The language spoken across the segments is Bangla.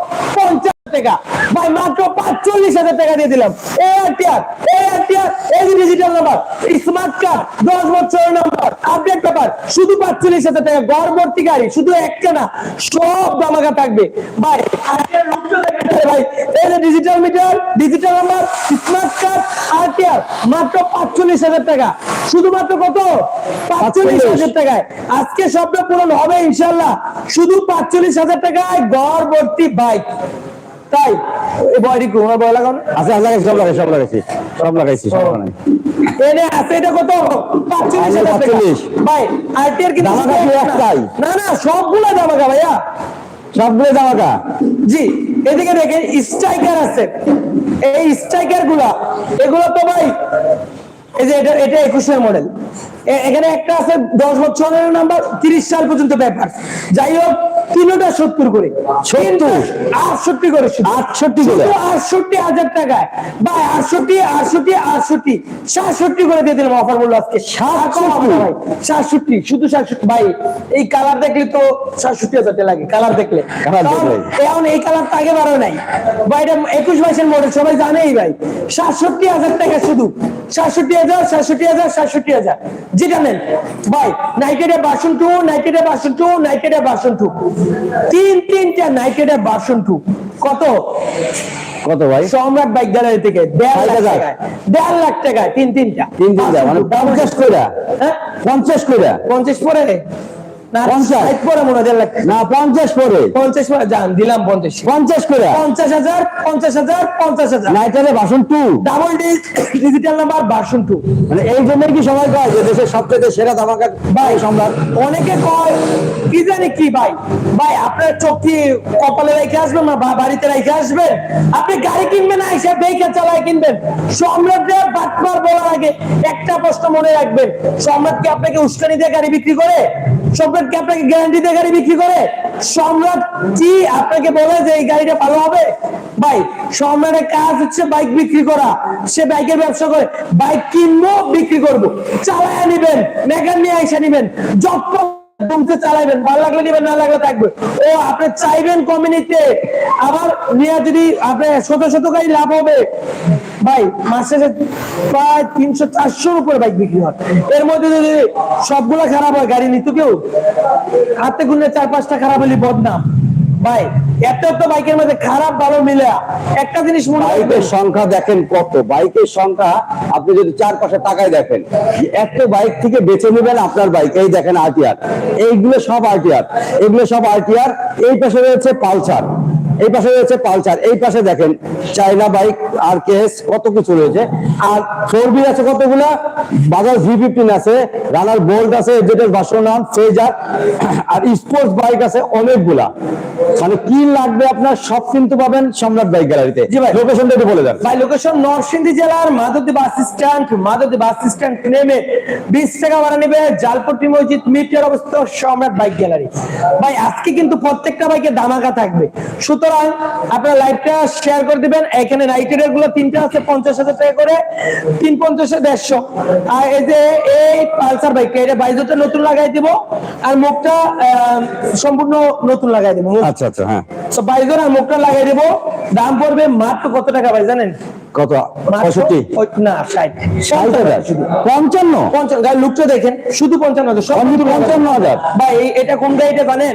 Oh. টাকা। ভাই মাত্র পাঁচচল্লিশ হাজার টাকা দিয়ে দিলাম। আরটিআর আরটিআর এই ডিজিটাল নাম্বার স্মার্ট কার্ড দশ বছরের নাম্বার আপডেট পেপার শুধু পাঁচচল্লিশ হাজার টাকা। গড়বর্তী গাড়ি শুধু একটা না সব দামাকা থাকবে। ভাই ভাই। এই যে digital meter digital number smart card RTR মাত্র পাঁচচল্লিশ হাজার টাকা। শুধুমাত্র কত? পাঁচচল্লিশ হাজার টাকায়। আজকে স্বপ্ন পূরণ হবে ইনশাল্লাহ শুধু পাঁচচল্লিশ হাজার টাকায় গড় ভর্তি বাইক। তাই? ঘুমা বয় লাগান? আচ্ছা লাগাইছি সব লাগাইছি সব লাগাইছি সব লাগাইছি সমস্যা নাই এনে আছে এটা কত? পাঁচচল্লিশ হাজার টাকা। 45 ভাই আরটিআর কি stock না। একটাই? না না সবগুলা দামাকা ভাইয়া। সবগুলো জামাকা জি এদিকে দেখেন স্ট্রাইকার আছে। এই স্ট্রাইকারগুলা এগুলো তো ভাই এই যে এটা এটা একুশের মডেল। এখানে একটা আছে দশ বছরের নাম্বার তিরিশ সাল পর্যন্ত ব্যাপার যাই হোক তিনটা সত্তর করে। সত্তর? আটষট্টি করে। আটষট্টি করে? আটষট্টি হাজার টাকায়। ভাই আটষট্টি আটষট্টি আটষট্টি সাতষট্টি করে দিয়ে দিলাম অফার আজকে। সাতষট্টি? শুধু সাতষট্টি। ভাই এই কালার দেখলে তো সাতষট্টি হাজার টাকা লাগে কালার দেখলে। এখন এই কালারটা আগে বারো নাই। বা এটা একুশ বাইশের মডেল সবাই জানেই ভাই। সাতষট্টি হাজার টাকা শুধু। সাতষট্টি হাজার সাতষট্টি হাজার সাতষট্টি হাজার। যেটা নেন ভাই নাইটেডে বাসন টু নাইটেডে বাসন টু নাইটেডে বাসন টু তিন তিনটা নাইটেডে বাসন টু কত? কত ভাই? সম্রাট বাইক গ্যালারি থেকে দেড় লাখ। টাকায়। দেড় লাখ টাকায় তিন তিনটা। তিন তিনটা মানে পঞ্চাশ কইরা। হ্যাঁ? পঞ্চাশ কইরা। পঞ্চাশ পরে? না পঞ্চাশ। পরে দেড় লাখ। টাকা। না পঞ্চাশ পরে। পঞ্চাশ পরে যান দিলাম পঞ্চাশ। পঞ্চাশ কইরা পঞ্চাশ হাজার পঞ্চাশ হাজার পঞ্চাশ হাজার। নাইটারে বাসন two double digital number version two মানে এই জন্যই কি সবাই কয় যে দেশের সবচেয়ে সেরা দামাকা ভাই সম্রাট অনেকে কয় কি জানি কি ভাই? ভাই আপনার চোখ কি কপালে রেখে আসবেন না বা বাড়িতে রেখে আসবেন? আপনি গাড়ি কিনবেন না এসে দেখে চালায় কিনবেন। বাটবার বলার আগে একটা প্রশ্ন মনে রাখবেন। সম্রাট কি আপনাকে উস্কানি দিয়ে গাড়ি বিক্রি করে? সম্রাট কি আপনাকে গ্যারান্টি দিয়ে গাড়ি বিক্রি করে? সম্রাট, কি আপনাকে বলে যে এই গাড়িটা ভালো হবে? ভাই, সম্রাটের কাজ হচ্ছে বাইক বিক্রি করা। সে বাইকের ব্যবসা করে বাইক কিনবো, বিক্রি করব। চালায় নিবেন মেকার নিয়ে আইসা নিবেন। যত জমতে চালাইবেন, ভালো লাগলে নিবেন, না লাগলে থাকবে। ও, আপনি চাইবেন কমিউনিতে আবার নিয়ে যদি আপনি শত শত গাড়ি লাভ হবে ভাই, মাসে প্রায় তিনশো, চারশোর উপরে বাইক বিক্রি হয়। এর মধ্যে যদি সবগুলা খারাপ হয়, গাড়ি নিত কেউ? হাতে গুনে চার পাঁচটা খারাপ হলে বদনাম। ভাই, এত এত বাইকের মধ্যে খারাপ ভালো মিলে একটা জিনিস মনে বাইকের সংখ্যা দেখেন কত? বাইকের সংখ্যা আপনি যদি চারপাশে তাকায় দেখেন যে এত বাইক থেকে বেছে নেবেন আপনার বাইক এই দেখেন আরটিআর এইগুলো সব আরটিআর এগুলো সব আরটিআর এই পাশে রয়েছে পালসার। এই পাশে রয়েছে পালসার এই পাশে দেখেন চাইনা বাইক আর কেস কত কিছু রয়েছে। আর ফোর বি আছে কতগুলা? বাজাজ ভি ফিফটিন আছে রানার বোল্ট আছে যেটার বাসনাম ফেজার আর স্পোর্টস বাইক আছে অনেকগুলা। মানে কি লাগবে আপনার সব কিন্তু পাবেন সম্রাট বাইক গ্যালারিতে। জি ভাই। লোকেশনটা একটু বলে দেন। ভাই লোকেশন নরসিংদী জেলার Madhabdi bus stand Madhabdi bus stand নেমে বিশ টাকা ভাড়া নেবে জালপট্টি মসজিদ মিটার অবস্থিত সম্রাট বাইক গ্যালারি। ভাই আজকে কিন্তু প্রত্যেকটা বাইকে দামাকা থাকবে। সুতরাং আপনারা লাইভটা শেয়ার করে দিবেন। এখানে নাইটেরিয়া গুলো তিনটা আছে পঞ্চাশ হাজার টাকা করে। তিন পঞ্চাশে দেড়শো। আর এই যে এই পালসার বাইক এটা বাইজোটা নতুন লাগাই দিব আর মুখটা সম্পূর্ণ নতুন লাগাই দিব আচ্ছা আচ্ছা হ্যাঁ। তো বাইজোর আর মুখটা লাগাই দেবো দাম পড়বে মাত্র কত টাকা ভাই জানেন? কত? পঁয়ষট্টি? না ষাট। ষাট হাজার? শুধু পঞ্চান্ন? পঞ্চান্ন গাড়ির লুকটা দেখেন শুধু পঞ্চান্ন হাজার সব পঞ্চান্ন হাজার? ভাই এই- এটা কোন গাড়িটা জানেন?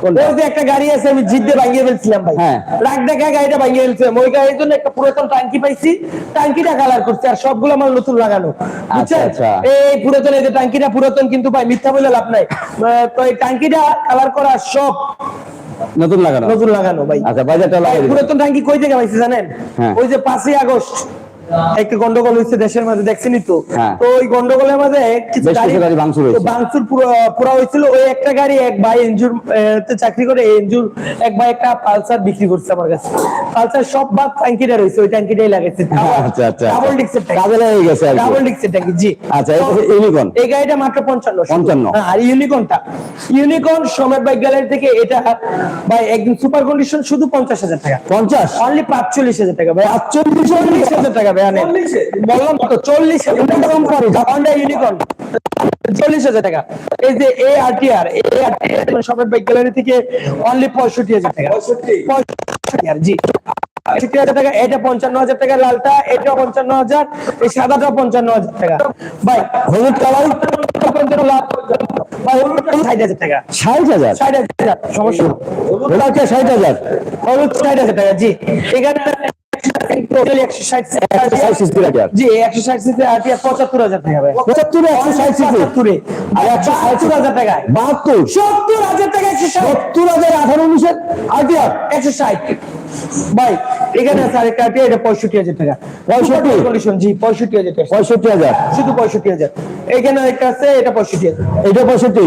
কোনটা? ওই যে একটা গাড়ি আছে আমি জিদ্দে ভাঙিয়ে ফেলছিলাম ভাই। হ্যাঁ। রাগ দেখা গাড়িটা ভাঙিয়ে ফেলছিলাম। ওই গাড়ির জন্য একটা পুরাতন টাঙ্কি পাইছি। টাঙ্কিটা কালার করছে আর সবগুলো আমার নতুন লাগানো। বুঝছেন? আচ্ছা। এই পুরাতন এই যে টাঙ্কিটা পুরাতন কিন্তু ভাই মিথ্যা বলে লাভ নাই। তো এই টাঙ্কিটা কালার করা সব নতুন লাগানো? নতুন লাগানো ভাই। আচ্ছা বাজারটা লাগাই পুরাতন টাঙ্কি কই থেকে পাইছি জানেন? হ্যাঁ। ওই যে পাঁচই আগস্ট। একটা গন্ডগোল হয়েছে দেশের মধ্যে দেখছেনই তো? হ্যাঁ। তো ওই গন্ডগোলের মধ্যে কিছু গাড়ি ভাঙচুর পুরো হয়েছিল। ওই একটা গাড়ি এক ভাই এনজুর চাকরি করে এনজুর এক ভাই একটা পালসার বিক্রি করছে আমার কাছে। পালসার সব বাদ ট্যাঙ্কিটা রয়েছে ওই ট্যাঙ্কিটাই লাগাইছে। আচ্ছা, আচ্ছা, ডাবল। ডিক্সের ট্যাঙ্কি। কাজে লেগে গেছে ডাবল ডিক্সের ট্যাঙ্কি জি। আচ্ছা, Unicorn। এই গাড়িটা মাত্র পঞ্চান্ন 55 হ্যাঁ, আর ইউনিকর্নটা ইউনিকর্ন সময় বাইক গ্যালারি থেকে এটা ভাই একদম সুপার কন্ডিশন শুধু পঞ্চাশ হাজার টাকা। পঞ্চাশ? অনলি পাঁচচল্লিশ হাজার টাকা ভাই। পাঁচচল্লিশ চল্লিশ হাজার টাকা ভাই। আনেন বললাম তো চল্লিশ। হাজার টাকা হন্ডা ইউনিকর্ন চল্লিশ হাজার টাকা। এই যে এ আর টি আর এ আর টি আর সবের বাইক গ্যালারি থেকে অনলি পঁয়ষট্টি হাজার টাকা। পঁয়ষট্টি। হাজার জি। একষট্টি হাজার টাকা এটা পঞ্চান্ন হাজার টাকা লালটা এটা পঞ্চান্ন হাজার এই সাদাটা পঞ্চান্ন হাজার টাকা। ভাই হলুদ কালার পঞ্চান্ন ষাট হাজার টাকা। ষাট হাজার? ষাট হাজার সমস্যা। ষাট হাজার? হলুদ ষাট হাজার টাকা জি। এখানে জি একশো ষাট সিসি আটি পঁচাত্তর হাজার টাকা ভাই। পঁচাত্তরে একশো ষাট সিসি পঁচাত্তরে। আর একশো সত্তর হাজার টাকায়। বাহাত্তর? সত্তর হাজার টাকা একশো সত্তর হাজার আঠারো উনিশের আইডিয়ার একশো ষাট। ভাই এখানে আছে আরেকটা এটা পঁয়ষট্টি হাজার টাকা। পঁয়ষট্টি? কন্ডিশন জি পঁয়ষট্টি হাজার টাকা। পঁয়ষট্টি হাজার। শুধু পঁয়ষট্টি হাজার। এখানে একটা আছে এটা পঁয়ষট্টি হাজার। এটা পঁয়ষট্টি?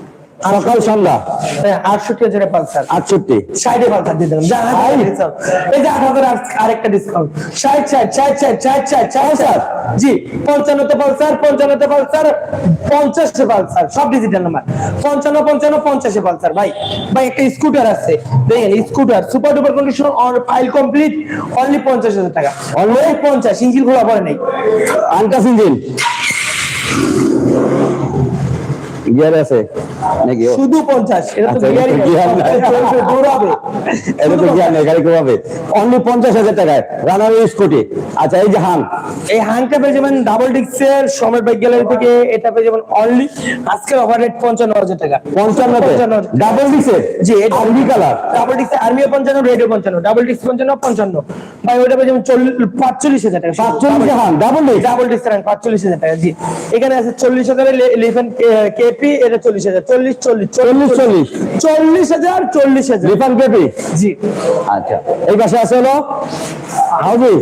আচ্ছা। সকাল সন্ধ্যা। হ্যাঁ, আটষট্টি হাজারে পালসার আটষট্টি। ষাটে পালসার দিয়ে দিলাম। এই যে আট আরেকটা ডিসকাউন্ট ষাট ষাট ষাট ষাট ষাট ষাট ষাট হ্যাঁ, স্যার। জি পঞ্চান্নতে পালসার পঞ্চান্নতে পালসার পঞ্চাশে পালসার সব ডিজিটাল নাম্বার পঞ্চান্ন পঞ্চান্ন পঞ্চাশে পালসার ভাই ভাই একটা স্কুটার আছে। দেখেন scooter super duper condition on file complete only পঞ্চাশ হাজার টাকা। অনলি পঞ্চাশ ইঞ্জিন খোলা পড়ে নাই। আনকাস ইঞ্জিন গিয়ার আছে। নাকি শুধু 50 এটা ডাবল ডিক্সের সমর বাইক গ্যালারি থেকে। পেয়ে যাবেন অনলি আজকের টাকা। 55 ডাবল ডাবল ডিক্স ডাবল ডিক্স 55 55 ভাই টাকা। 45000 হান ডাবল ডিক্স ডাবল ডিক্স 45000 টাকা চল্লিশ চল্লিশ চল্লিশ চল্লিশ চল্লিশ। হাজার চল্লিশ হাজার। রিফান কেপি? জি। আচ্ছা। এই পাশে আছে হলো? হাউজি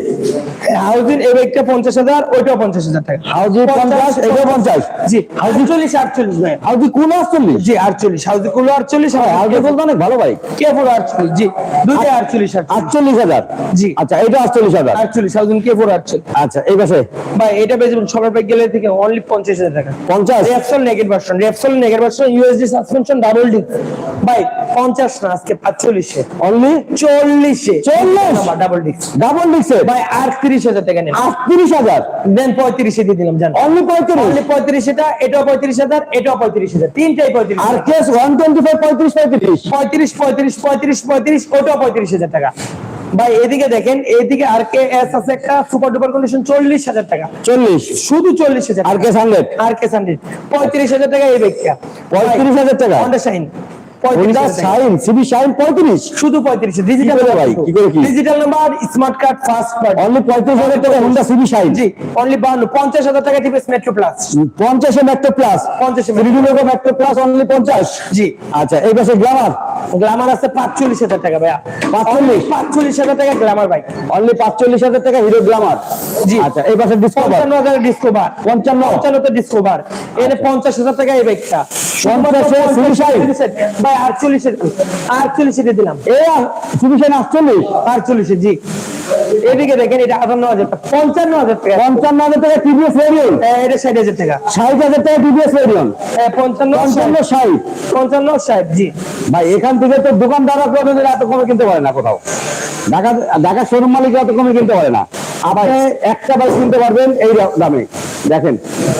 হাউজিং এই বাইকটা পঞ্চাশ হাজার ওইটাও পঞ্চাশ হাজার টাকা। হাউজি পঞ্চাশ এটাও পঞ্চাশ? জি হাউজিং চল্লিশ আটচল্লিশ ভাই। হাউজি কোন আটচল্লিশ? জি আটচল্লিশ। হাউজিং কুলো আটচল্লিশ হাউজি বলতে অনেক ভালো বাইক কে ফোর আটচল্লিশ? জি দুইটা আটচল্লিশ আটচল্লিশ। আটচল্লিশ হাজার? জি। আচ্ছা এটা আটচল্লিশ হাজার? আটচল্লিশ হাউজিং কে ফোর আটচল্লিশ? আচ্ছা এই পাশে। ভাই এটা পেয়ে যাবেন সবার বাইক গেলে থেকে অনলি পঞ্চাশ হাজার টাকা। পঞ্চাশ? রেপসল নেগেট version Repsol নেগেট version USD suspension double disc ভাই পঞ্চাশ না আজকে পাঁচচল্লিশে। অনলি চল্লিশে। চল্লিশ? ডাবল ডিস্ক ডাবল ডিক্সের ভাই আটত্রিশ হাজার টাকা নেন। আটত্রিশ হাজার? দেন পঁয়ত্রিশে দিয়ে দিলাম জান। অনলি পঁয়ত্রিশ? অনলি পঁয়ত্রিশ এটা এটাও পঁয়ত্রিশ হাজার এটাও পঁয়ত্রিশ হাজার। তিনটাই পঁয়ত্রিশ আর কেস ওয়ান টোয়েন্টি ফাইভ পঁয়ত্রিশ পঁয়ত্রিশ? পঁয়ত্রিশ পঁয়ত্রিশ পঁয়ত্রিশ পঁয়ত্রিশ ওটাও পঁয়ত্রিশ হাজার টাকা। ভাই এদিকে দেখেন এইদিকে আর কে এস আছে একটা সুপার ডুপার কন্ডিশন চল্লিশ হাজার টাকা। চল্লিশ? শুধু চল্লিশ হাজার আর কেস হান্ড্রেড আর কে হান্ড্রেড পঁয়ত্রিশ হাজার টাকা এই ব্যাগটা পঁয়ত্রিশ হাজার টাকা? হন্ডা শাইন শুধু digital? Digital number smart card first only টাকা হোন্ডা সিবি জি অনলি পঞ্চাশ হাজার টাকা টিভিএস মেট্রো প্লাস পঞ্চাশে মেট্রো প্লাস পঞ্চাশে মেট্রো প্লাস অনলি পঞ্চাশ? জি। আচ্ছা এই পাশে গ্লামার গ্ল্যামার আছে পাঁচচল্লিশ হাজার টাকা ভাইয়া। পাঁচচল্লিশ? পাঁচচল্লিশ হাজার টাকা গ্ল্যামার বাইক অনলি পাঁচচল্লিশ হাজার টাকা হিরো গ্লামার জি। আচ্ছা এই পাশে ডিসকভার পঞ্চান্ন হাজার ডিসকোভার টাকা এই। ভাই দিলাম। জি। এদিকে দেখেন এটা আটান্ন হাজার টাকা। পঞ্চান্ন হাজার টাকা। পঞ্চান্ন হাজার টাকা টিভিএস ভেরিয়ন এটা ষাট হাজার টাকা। ষাট হাজার টাকা টিভিএস ভেরিয়ন এ, পঞ্চান্ন পঞ্চান্ন ষাট। ষাট পঞ্চান্ন ষাট জি। ভাই এখান থেকে তো দোকানদাররা এত কমে কিনতে পারে না কোথাও। ঢাকা ঢাকা শোরুম মালিক এত কমে কিনতে পারে না। আবার একটা বাইক কিনতে পারবেন এই দামে। দেখেন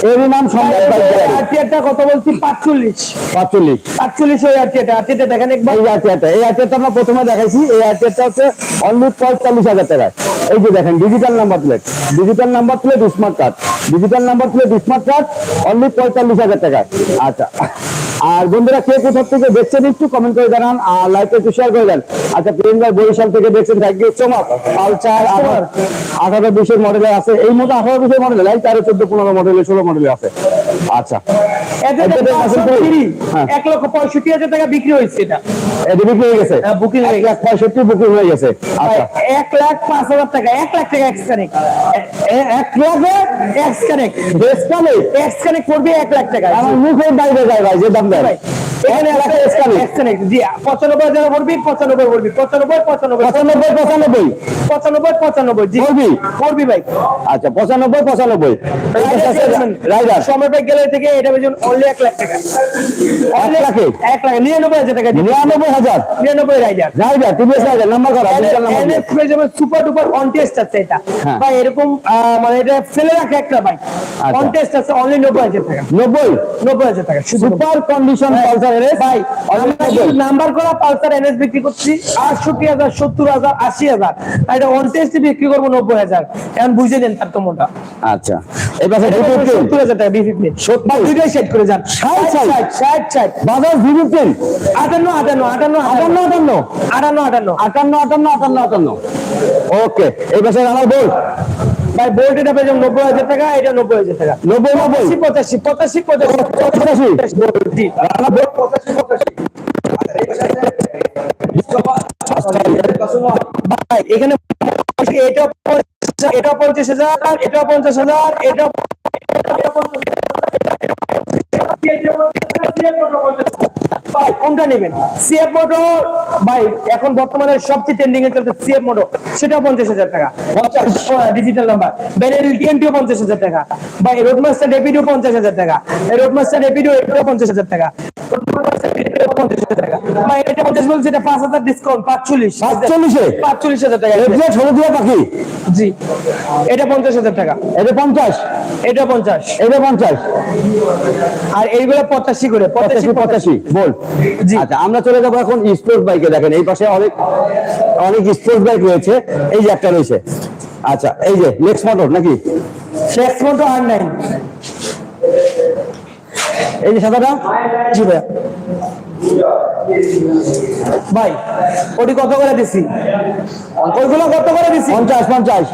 এরই নাম সম্রাট বাইক গ্যালারি আরটিআরটা কত বলছি? পাঁচচল্লিশ। পাঁচচল্লিশ। পাঁচচল্লিশ ওই আরটিআরটা আরটিআরটা দেখেন একবার। এই আরটিআরটা এই আরটিআরটা আমরা প্রথমে দেখাইছি। এই আরটিআরটা হচ্ছে অনলি পঁয়তাল্লিশ হাজার টাকায় এই যে দেখেন digital number plate digital number plate smart card digital number plate smart card only পঁয়তাল্লিশ হাজার টাকায় আচ্ছা। আর বন্ধুরা কে কোথা থেকে দেখছেন একটু কমেন্ট করে জানান আর লাইক একটু শেয়ার করে দেন। আচ্ছা প্রেম ভাই বরিশাল থেকে দেখছেন। Thank you so much Pulsar আঠারো আঠারো বিশের মডেলে আছে। এই মতো আঠারো বিশের মডেল এই তেরো চোদ্দ পনেরো মডেলে ষোলো মডেলে আছে। আচ্ছা। হ্যাঁ। এক লক্ষ পঁয়ষট্টি হাজার টাকা বিক্রি হয়েছে এটা। এটা বিক্রি হয়ে গেছে? হ্যাঁ, হয়ে এক লাখ পঁয়ষট্টি বুকিং হয়ে গেছে। আচ্ছা। এক লাখ পাঁচ হাজার টাকা এক লাখ টাকা এক্স কানেক্ট এক লাখে এক্স কানেক্ট বেশ কালে এক্স কানেক্ট করবে এক লাখ টাকা। আমার মুখের বাইরে যায় ভাই যে দাম দেয়। ভাই ভাই। আচ্ছা পঁচানব্বই পঁচানব্বই। রাইডার সময় পেয়ে গেলে থেকে এটা বেজন অনলি এক লাখ টাকা। এক লাখে? এক লাখ নিরানব্বই হাজার টাকা নিরানব্বই হাজার? নিরানব্বই rider rider TVS Rider number করা সুপার ডুপার কন্টেস্ট আছে এটা। হ্যাঁ। ভাই এরকম মানে এটা ফেলে রাখে একটা ভাই। আচ্ছা। কন্টেস্ট আছে অনলি নব্বই হাজার টাকা। নব্বই? নব্বই হাজার টাকা সুপার কন্ডিশন পালসার এর ভাই নাম্বার করা পালসার এনএস বিক্রি করছি আটষট্টি হাজার সত্তর হাজার আশি হাজার। আর এটা অন টেস্ট বিক্রি করব নব্বই হাজার। এখন বুঝে দেন তার তো মোটা। আচ্ছা এই সত্তর হাজার টাকা বি সত্তর। দুইটাই সেট করে যান। ষাট, ষাট। ষাট ষাট ষাট। বাজাজ আটান্ন আটান্ন আটান্ন আটান্ন। আটান্ন আটান্ন। আটান্ন আটান্ন। আটান্ন আটান্ন আটান্ন ওকে এই পাশে আমার বল। ভাই বোল্ট এটা পেয়ে যাবেন নব্বই হাজার টাকা এটা নব্বই হাজার টাকা। নব্বই নব্বই? পঁচাশি পঁচাশি পঁচাশি পঁচাশি। ভাই এখানে এটা এটা পঞ্চাশ হাজার এটা পঞ্চাশ হাজার এটা এখন বর্তমানে সবচেয়ে ট্রেন্ডিং এ সিএফ মোটর সেটা পঞ্চাশ হাজার টাকা। ডিজিটাল নাম্বার পঞ্চাশ হাজার টাকা। ভাই রোডমাস্টার ডেপিডিও পঞ্চাশ হাজার টাকা। রোডমাস্টার ডেপিডিও পঞ্চাশ হাজার টাকা। পাঁচ হাজার ডিসকাউন্ট পাঁচচল্লিশ? পাঁচচল্লিশে পাঁচচল্লিশ হাজার টাকা। পাখি? জি। এটা পঞ্চাশ হাজার টাকা। এটা পঞ্চাশ? এটা পঞ্চাশ। এটা পঞ্চাশ? আর এইগুলো পঁচাশি করে পঁচাশি পঁচাশি বল। জি। আচ্ছা আমরা চলে যাব এখন স্পোর্টস বাইকে দেখেন এই পাশে অনেক অনেক স্পোর্টস বাইক রয়েছে। এই যে একটা রয়েছে। আচ্ছা এই যে নেক্সট মোটর নাকি আর নাই এই যে সাদাটা? জি ভাই ভাই ওটি কত করে দিছি? ওইগুলো কত করে দিছি? পঞ্চাশ পঞ্চাশ।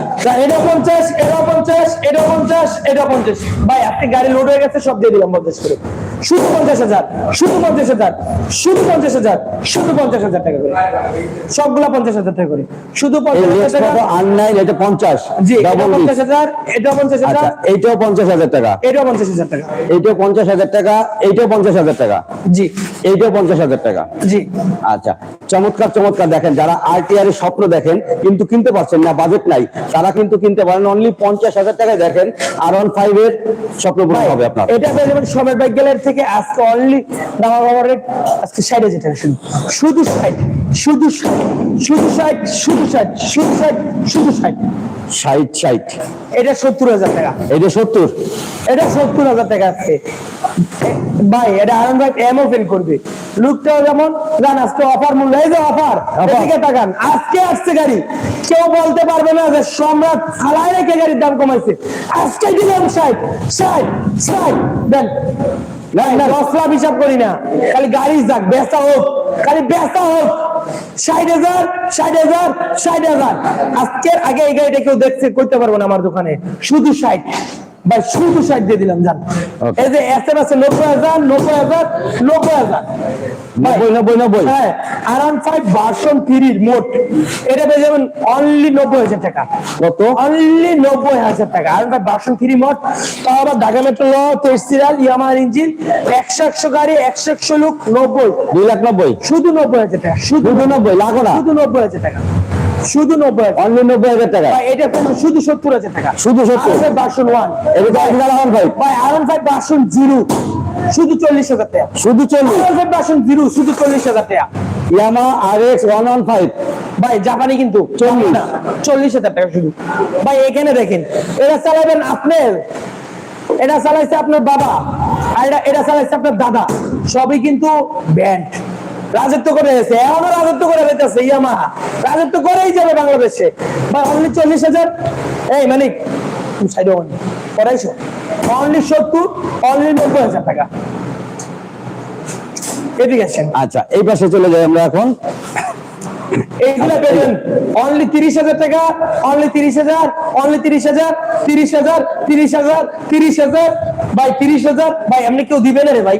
এটা পঞ্চাশ এটা পঞ্চাশ এটা পঞ্চাশ এটা পঞ্চাশ। ভাই আপনি গাড়ি লোড হয়ে গেছে সব দিয়ে দিলাম পঞ্চাশ করে। শুধু পঞ্চাশ হাজার শুধু পঞ্চাশ হাজার শুধু পঞ্চাশ হাজার শুধু পঞ্চাশ হাজার টাকা করে। সবগুলা পঞ্চাশ হাজার টাকা করে। শুধু পঞ্চাশ হাজার টাকা আর এটা পঞ্চাশ। জি পঞ্চাশ হাজার এটা পঞ্চাশ হাজার। আচ্ছা এইটাও পঞ্চাশ হাজার টাকা। এটাও পঞ্চাশ হাজার টাকা। এইটাও পঞ্চাশ হাজার টাকা এইটাও পঞ্চাশ হাজার টাকা। জি। এইটাও পঞ্চাশ হাজার টাকা। জি। আচ্ছা চমৎকার চমৎকার দেখেন যারা আরটিআর এর স্বপ্ন দেখেন কিন্তু কিনতে পারছেন না বাজেট নাই তারা কিন্তু কিনতে পারেন অনলি পঞ্চাশ হাজার টাকায় দেখেন আর ওয়ান ফাইভ এর স্বপ্ন পূরণ হবে আপনার। এটা সমের বাইক গ্যালারি থেকে আজকে অনলি দামা বাবার রেট আজকে ষাট হাজার টাকা শুধু শুধু ষাট শুধু শুধু ষাট শুধু ষাট শুধু ষাট শুধু ষাট। ষাট ষাট। এটা সত্তর হাজার টাকা। এটা সত্তর? এটা সত্তর হাজার টাকা আছে ভাই এটা আনন্দ ভাই এমও ফিল করবে। লুকটাও যেমন জান আজকে অফার মূল্য এই যে অফার। এদিকে তাকান আজকে আসছে গাড়ি। কেউ বলতে পারবে না যে সম্রাট খালায় রেখে গাড়ির দাম কমাইছে। আজকে দিলাম ষাট ষাট ষাট। দেন দশ লাখ হিসাব করি না। খালি গাড়ি যাক, বেচা হোক। খালি বেচা হোক। ষাট হাজার ষাট হাজার ষাট হাজার। আজকের আগে এই গাড়িটা কেউ দেখছে করতে পারব না আমার দোকানে। শুধু ষাট। ভাই শুধু ষাট দিয়ে দিলাম জান। এই যে আছে নব্বই হাজার নব্বই হাজার নব্বই হাজার। নব্বই নব্বই নব্বই। হ্যাঁ ফাইভ ভার্সন থ্রির মোট। এটা পেয়ে যাবেন অনলি নব্বই হাজার টাকা। কত? অনলি নব্বই হাজার টাকা। আর ভার্সন থ্রি মোট। তাও আবার ঢাকা মেট্রো ল তেসিরাল ইয়ামার ইঞ্জিন একশো একশো গাড়ি একশো একশো লোক নব্বই। দুই লাখ নব্বই। শুধু নব্বই হাজার টাকা শুধু নব্বই লাগো না। শুধু নব্বই হাজার টাকা। শুধু নব্বই অনলি নব্বই হাজার টাকা। এটা কোনো শুধু সত্তর হাজার টাকা। শুধু 70 ভার্সন ওয়ান এটা ফাইভ? ভাই আরন ফাইভ ভার্সন জিরো শুধু চল্লিশ হাজার টাকা। শুধু চল্লিশ। ফাইভ জিরো শুধু চল্লিশ হাজার টাকা। Yamaha R X one one five. ভাই জাপানি কিন্তু। চল্লিশ। চল্লিশ হাজার টাকা শুধু। ভাই এখানে দেখেন এটা চালাবেন আপনার এটা চালাইছে আপনার বাবা আর এটা এটা চালাইছে আপনার দাদা। সবই কিন্তু ব্যান্ড। রাজত্ব করে এসেছে এখনও রাজত্ব করে বেঁচেছে ইয়ামা রাজত্ব করেই যাবে বাংলাদেশে। বা অনলি চল্লিশ হাজার এই তুমি সাইড করাইছো অনলি সত্তর অনলি নব্বই হাজার টাকা। এদিকে আচ্ছা এই পাশে চলে যাই আমরা এখন। এইগুলা পেবেন অনলি তিরিশ হাজার টাকা অনলি তিরিশ হাজার অনলি তিরিশ হাজার তিরিশ হাজার তিরিশ হাজার তিরিশ হাজার। ভাই তিরিশ হাজার ভাই এমনি কেউ দিবে না রে ভাই।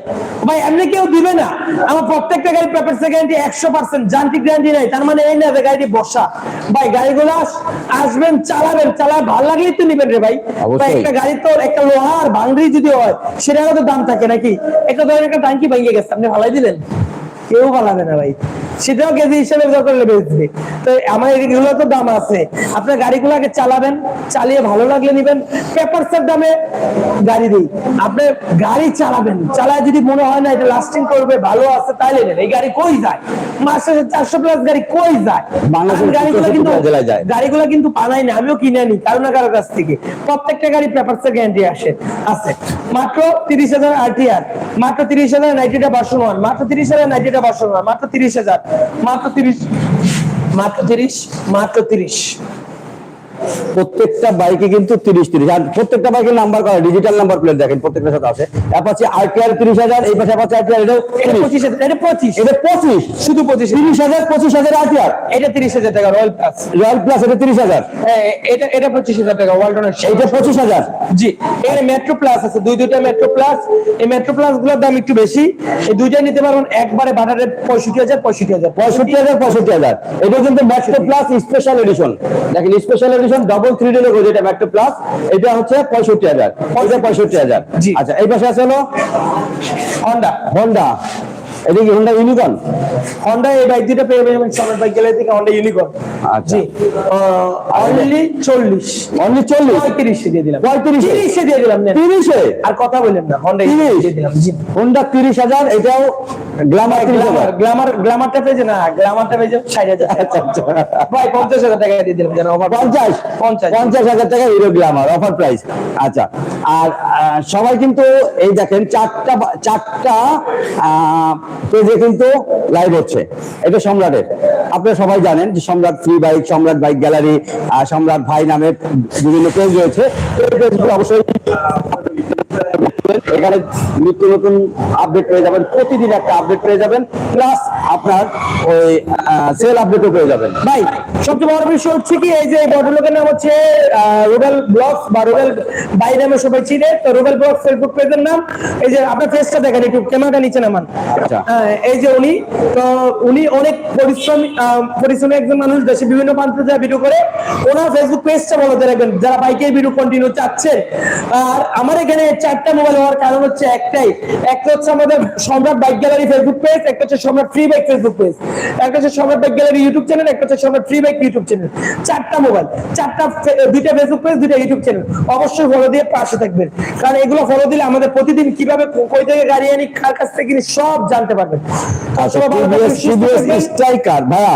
ভাই এমনি কেউ দিবে না। আমার প্রত্যেকটা গাড়ি পেপার গ্যারান্টি একশো পার্সেন্ট যান্ত্রিক গ্যারান্টি নাই। তার মানে এই না যে গাড়িটি বসা ভাই গাড়িগুলো আসবেন চালাবেন। চালা ভালো লাগলেই তো নিবেন রে ভাই। ভাই একটা গাড়ি তো একটা লোহার ভাঙড়ি যদি হয় সেটারও তো দাম থাকে নাকি? একটা ধরেন একটা টাঙ্কি ভেঙে গেছে। আপনি ভালাই দিলেন? কেউ পালাবে না ভাই। সেটাও কেজি হিসেবে দরকার হলে বেচবে তো আমার এগুলো তো দাম আছে। আপনার গাড়িগুলোকে চালাবেন চালিয়ে ভালো লাগলে নিবেন পেপারসের দামে গাড়ি দিই। আপনি গাড়ি চালাবেন চালায় যদি মনে হয় না এটা লাস্টিং করবে ভালো আছে তাইলে নেন। এই গাড়ি কই যায়? মাসে চারশো প্লাস গাড়ি কই যায়? আর গাড়িগুলো কিন্তু। গাড়িগুলো কিন্তু পানাই না আমিও কিনে আনি কারও না কারও কাছ থেকে। প্রত্যেকটা গাড়ি পেপারসের গ্যারান্টি আসে আছে। মাত্র তিরিশ হাজার আরটিআর মাত্র তিরিশ হাজার নাইনটিটা বাসন মাত্র তিরিশ হাজার নাইনটিটা বাসন মাত্র তিরিশ হাজার। মাত্র তিরিশ। মাত্র তিরিশ? মাত্র তিরিশ। প্রত্যেকটা বাইকে কিন্তু তিরিশ তিরিশ। আর প্রত্যেকটা বাইকের নাম্বার করা ডিজিটাল নাম্বার প্লেট দেখেন প্রত্যেকটা সাথে আছে। অ্যাপাচি আরটিআর তিরিশ হাজার এই পাশে অ্যাপাচি আরটিআর এটাও এটা পঁচিশ হাজার এটা পঁচিশ। এটা পঁচিশ। শুধু পঁচিশ তিরিশ হাজার পঁচিশ হাজার আরটিআর এটা তিরিশ হাজার টাকা রয়্যাল প্লাস রয়্যাল প্লাস এটা তিরিশ হাজার। এটা এটা পঁচিশ হাজার টাকা ওয়ালটনের এইটা পঁচিশ হাজার। জি এখানে মেট্রো প্লাস আছে দুই দুইটা মেট্রো প্লাস এই মেট্রো প্লাসগুলোর দাম একটু বেশি। এই দুইটা নিতে পারবেন একবারে বাটারে পঁয়ষট্টি হাজার পঁয়ষট্টি হাজার। পঁয়ষট্টি হাজার পঁয়ষট্টি হাজার। এটা কিন্তু ম্যাট্রো প্লাস স্পেশাল এডিশন দেখেন special edition double three D logo যেটা একটা প্লাস এটা হচ্ছে পঁয়ষট্টি হাজার। পঁয়ষট্টি হাজার। আচ্ছা এই পাশে আছে হলো হন্ডা হন্ডা এটা কি হন্ডা ইউনিকর্ন হন্ডা এই বাইক দুটো পেয়ে যাবেন সমেত বাইক গেলে থেকে হন্ডা ইউনিকর্ন আচ্ছা। জি। অনলি চল্লিশ। অনলি চল্লিশ? পঁয়ত্রিশে দিয়ে দিলাম। পঁয়ত্রিশে? তিরিশে দিয়ে দিলাম নেন। তিরিশে? আর কথা বললেন না হন্ডা তিরিশ? দিয়ে দিলাম জি। হন্ডা তিরিশ হাজার এটাও হাজার। গ্লামার গ্লামারটা পেয়েছে না গ্লামারটা পেয়েছে ষাট হাজার আচ্ছা আচ্ছা। ভাই পঞ্চাশ হাজার টাকা দিয়ে দিলাম যেন পঞ্চাশ? পঞ্চাশ। পঞ্চাশ হাজার টাকা হিরো গ্লামার অফার প্রাইস আচ্ছা আর সবাই কিন্তু এই দেখেন চারটা চারটা পেজে কিন্তু লাইভ হচ্ছে। এটা সম্রাটের। আপনারা সবাই জানেন যে Samrat free bike Samrat bike gallery Samrat ভাই নামে বিভিন্ন পেজ রয়েছে। এই পেজগুলো অবশ্যই এখানে নিত্য নতুন আপডেট পেয়ে যাবেন প্রতিদিন একটা আপডেট পেয়ে যাবেন প্লাস আপনার ওই সেল আপডেটও পেয়ে যাবেন। ভাই সবচেয়ে বড় বিষয় হচ্ছে কি এই যে ভদ্রলোকের নাম হচ্ছে রুবেল ব্লগস বা রুবেল বাই নামে সবাই চিনে তো রুবেল ব্লগস ফেসবুক পেজের নাম এই যে আপনার ফেসটা দেখেন একটু ক্যামেরাটা নিচে নামান। আচ্ছা। হ্যাঁ, এই যে উনি তো উনি অনেক পরিশ্রমী পরিশ্রমী একজন মানুষ দেশে বিভিন্ন প্রান্তে যা ভিডিও করে। ওনার ফেসবুক পেজটা বলতে রাখবেন যারা বাইকের ভিডিও কন্টিনিউ চাচ্ছেন আর আমার এখানে চারটা মোবাইল হওয়ার কারণ হচ্ছে একটাই। একটা হচ্ছে আমাদের সম্রাট বাইক গ্যালারি ফেসবুক পেজ একটা হচ্ছে Samrat free bike Facebook page একটা হচ্ছে সম্রাট বাইক গ্যালারি ইউটিউব চ্যানেল একটা হচ্ছে Samrat free bike YouTube channel চারটা মোবাইল চারটা দুইটা ফেসবুক পেজ দুইটা ইউটিউব চ্যানেল অবশ্যই ফলো দিয়ে পাশে থাকবেন। কারণ এগুলো ফলো দিলে আমাদের প্রতিদিন কীভাবে কই থেকে গাড়ি আনি কার কাছ থেকে কিনি সব জানতে পারবেন। আচ্ছা। স্ট্রাইকার ভাইয়া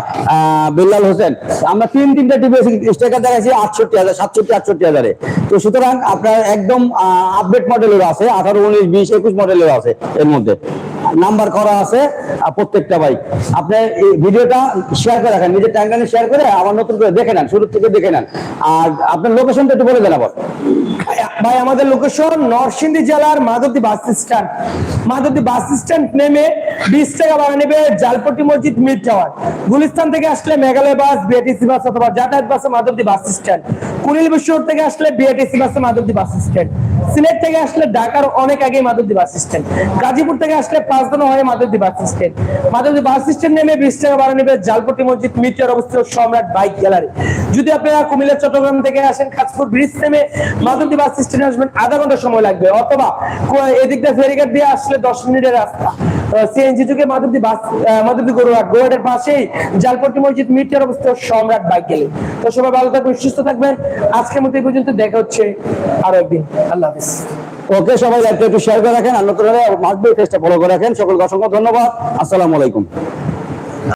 বিল্লাল হোসেন আমরা তিন তিনটা টিভিএস স্ট্রাইকার দেখাচ্ছি আটষট্টি হাজার সাতষট্টি আটষট্টি হাজারে। তো সুতরাং আপনার একদম আপডেট মডেলের আছে, আঠারো, উনিশ, বিশ, একুশ মডেলের আছে এর মধ্যে। নাম্বার করা আছে প্রত্যেকটা বাইক। আপনি এই ভিডিওটা শেয়ার করে রাখেন, নিজের টাইমলাইনে শেয়ার করে আবার নতুন করে দেখে নেন, শুরু থেকে দেখে নেন। আর আপনার লোকেশনটা একটু বলে দেন আবার। ভাই, আমাদের লোকেশন নরসিংদী জেলার Madhabdi bus stand Madhabdi bus stand নেমে বিশ টাকা ভাড়া নেবে জালপটি মসজিদ মিড টাওয়ার গুলিস্তান থেকে আসলে মেঘালয় বাস বিআরটিসি বাস অথবা যাতায়াত বাসে মাধবদী বাস স্ট্যান্ড কুড়িল বিশ্বর থেকে আসলে বিআরটিসি বাসে মাধবদী বাস স্ট্যান্ড সিলেট থেকে আসলে ঢাকার অনেক আগে মাধবদী বাস স্ট্যান্ড গাজীপুর থেকে আসলে পাঁচ দিন হয়ে Madhabdi bus stand Madhabdi bus stand নেমে বিশ টাকা ভাড়া নেবে জালপট্টি মসজিদ মিড টাওয়ার অবস্থিত সম্রাট বাইক গ্যালারি। যদি আপনারা কুমিল্লা, চট্টগ্রাম থেকে আসেন, খাসপুর ব্রিজ নেমে মাধবদী বাস স্ট্যান্ডে আসবেন আধা ঘণ্টা সময় লাগবে। অথবা এদিকটা ফেরিঘাট দিয়ে আসলে দশ মিনিটের রাস্তা। সিএনজি যুগে মাধবদী বাস মাধবদী গরুয়াট গরুয়াটের পাশেই জালপট্টি মসজিদ মিটার অবস্থিত সম্রাট বাইক গেলে। তো সবাই ভালো থাকবেন, সুস্থ থাকবেন। আজকের মতো এই পর্যন্ত দেখা হচ্ছে আরও একদিন। আল্লাহ ওকে, সবাই লাইভটা একটু শেয়ার করে রাখেন আর নতুন মাসবে পেজটা ফলো করে রাখেন। সকলকে অসংখ্য ধন্যবাদ। আসসালামু আলাইকুম।